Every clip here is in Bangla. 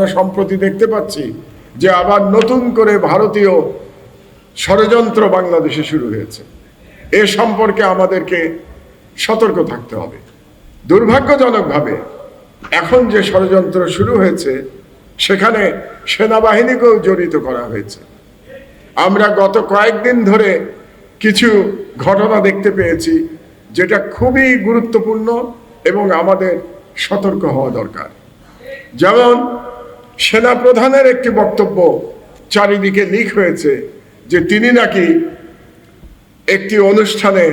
আমরা সম্প্রতি দেখতে পাচ্ছি যে আবার নতুন করে ভারতীয় ষড়যন্ত্র বাংলাদেশে শুরু হয়েছে। এ সম্পর্কে আমাদেরকে সতর্ক থাকতে হবে। দুর্ভাগ্যজনকভাবে এখন যে ষড়যন্ত্র শুরু হয়েছে, সেখানে সেনাবাহিনীকেও জড়িত করা হয়েছে। আমরা গত কয়েকদিন ধরে কিছু ঘটনা দেখতে পেয়েছি, যেটা খুবই গুরুত্বপূর্ণ এবং আমাদের সতর্ক হওয়া দরকার। যেমন সেনাপ্রধানের একটি বক্তব্য চারিদিকে লিক হয়েছে যে তিনি নাকি একটি অনুষ্ঠানে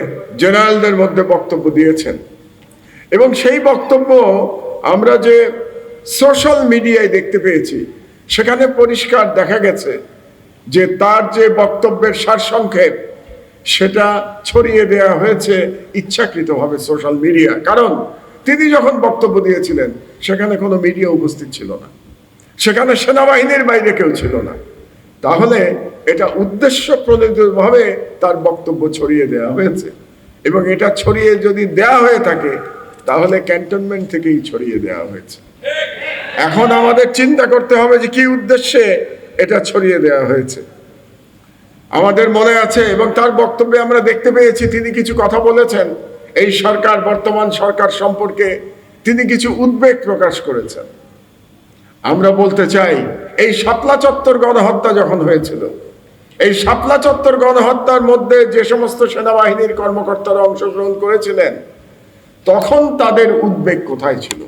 জেনারেলদের মধ্যে বক্তব্য দিয়েছেন। এবং সেই বক্তব্য আমরা যে সোশ্যাল মিডিয়ায় দেখতে পেয়েছি, সেখানে পরিষ্কার দেখা গেছে যে তার যে বক্তব্যের সারসংক্ষেপ, সেটা ছড়িয়ে দেওয়া হয়েছে ইচ্ছাকৃতভাবে সোশ্যাল মিডিয়া কারণ তিনি যখন বক্তব্য দিয়েছিলেন, সেখানে কোনো মিডিয়া উপস্থিত ছিল না। সেখানে সেনাবাহিনীর বাইরে কেউ ছিল না। তাহলে এটা উদ্দেশ্য প্রণোদিতভাবে তার বক্তব্য ছড়িয়ে দেওয়া হয়েছে। এবং এটা ছড়িয়ে যদি দেওয়া হয়ে থাকে, তাহলে ক্যান্টনমেন্ট থেকেই ছড়িয়ে দেওয়া হয়েছে। এখন আমাদের চিন্তা করতে হবে যে কি উদ্দেশ্যে এটা ছড়িয়ে দেওয়া হয়েছে। আমাদের মনে আছে, এবং তার বক্তব্যে আমরা দেখতে পেয়েছি, তিনি কিছু কথা বলেছেন। এই সরকার, বর্তমান সরকার সম্পর্কে তিনি কিছু উদ্বেগ প্রকাশ করেছেন। আমরা বলতে চাই, এই শাপলা চত্বর গণহত্যা যখন হয়েছিল, এই শাপলা চত্বর গণহত্যার মধ্যে যে সমস্ত সেনাবাহিনীর কর্মকর্তারা অংশগ্রহণ করেছিলেন, তখন তাদের উদ্বেগ কোথায় ছিল?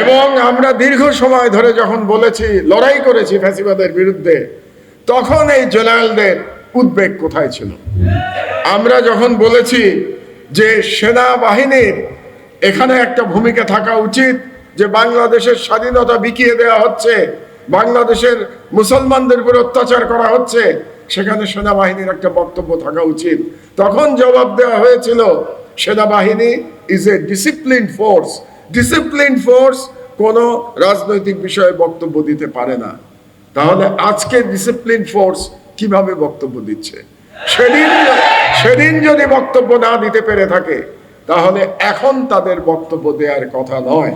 এবং আমরা দীর্ঘ সময় ধরে যখন বলেছি, লড়াই করেছি ফ্যাসিবাদের বিরুদ্ধে, তখন এই জেনারেলদের উদ্বেগ কোথায় ছিল? আমরা যখন বলেছি যে সেনাবাহিনীর এখানে একটা ভূমিকা থাকা উচিত যে বাংলাদেশের স্বাধীনতা বিকিয়ে দেওয়া হচ্ছে, বাংলাদেশের মুসলমানদের উপর অত্যাচার করা হচ্ছে, সেখানে সেনাবাহিনীর একটা বক্তব্য থাকা উচিত। তখন জবাব দেওয়া হয়েছিল, সেনাবাহিনী is a discipline force discipline force কোনো রাজনৈতিক বিষয়ে বক্তব্য দিতে পারে না। তাহলে আজকে ডিসিপ্লিন ফোর্স কীভাবে বক্তব্য দিচ্ছে? সেদিন সেদিন যদি বক্তব্য না দিতে পেরে থাকে, তাহলে এখন তাদের বক্তব্য দেওয়ার কথা নয়।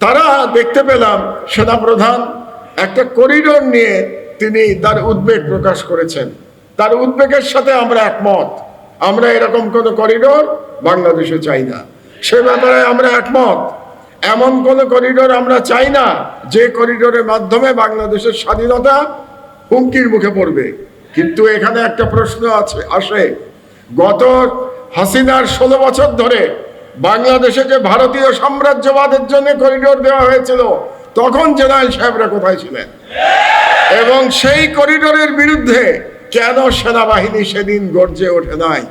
তারা দেখতে পেলাম সেনাপ্রধান একটা করিডোর নিয়ে তিনি তার উদ্বেগ প্রকাশ করেছেন। তার উদ্বেগের সাথে আমরা একমত। আমরা এরকম কোনো করিডোর বাংলাদেশে চাই না। সে ব্যাপারে আমরা একমত। এমন কোন করিডোর আমরা চাই না যে করিডোরের মাধ্যমে বাংলাদেশের স্বাধীনতা হুমকির মুখে পড়বে। কিন্তু এখানে একটা প্রশ্ন আছে, আসে। গত হাসিনার ষোলো বছর ধরে বাংলাদেশে যে ভারতীয় সাম্রাজ্যবাদের জন্য করিডোর দেওয়া হয়েছিল, তখন জেনারেল সাহেবরা কোথায় ছিলেন? এবং সেই করিডোরের বিরুদ্ধে কেন সেনাবাহিনী সেদিন গর্জে ওঠে নাই?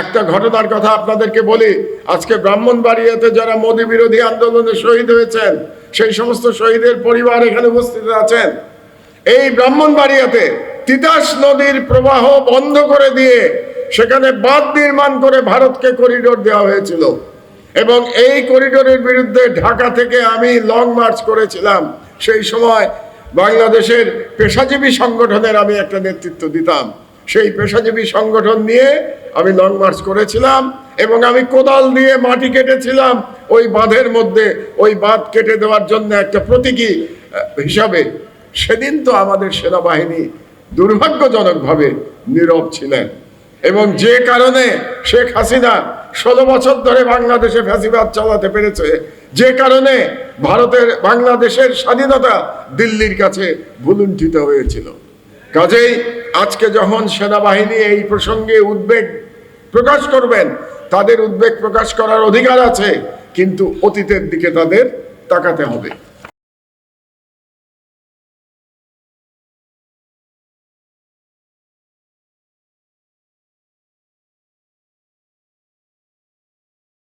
একটা ঘটনার কথা আপনাদেরকে বলি, আজকে ব্রাহ্মণবাড়িয়াতে যারা মোদী বিরোধী আন্দোলনে শহীদ হয়েছেন, সেই সমস্ত শহীদের পরিবার এখানে উপস্থিত আছেন। এই ব্রাহ্মণবাড়িয়াতে তিতাস নদীর প্রবাহ বন্ধ করে দিয়ে সেখানে বাঁধ নির্মাণ করে ভারতকে করিডোর দেওয়া হয়েছিল। এবং এই করিডোরের বিরুদ্ধে ঢাকা থেকে আমি লং মার্চ করেছিলাম। সেই সময় বাংলাদেশের পেশাজীবী সংগঠনের আমি একটা নেতৃত্ব দিতাম। সেই পেশাজীবী সংগঠন নিয়ে আমি লং মার্চ করেছিলাম এবং আমি কোদাল দিয়ে মাটি কেটেছিলাম। ওই বাঁধের মধ্যে, ওই বাঁধ কেটে দেওয়ার জন্য একটা প্রতীকী হিসাবে। সেদিন তো আমাদের সেনাবাহিনী দুর্ভাগ্যজনকভাবে নীরব ছিলেন। এবং যে কারণে শেখ হাসিনা ষোলো বছর ধরে বাংলাদেশে ফ্যাসিবাদ চালাতে পেরেছে। যে কারণে ভারতের, বাংলাদেশের স্বাধীনতা দিল্লির কাছে ভুলুণ্ঠিত হয়েছিল। কাজেই আজকে যখন সেনাবাহিনী এই প্রসঙ্গে উদ্বেগ প্রকাশ করবেন, তাদের উদ্বেগ প্রকাশ করার অধিকার আছে, কিন্তু অতীতের দিকে তাদের তাকাতে হবে।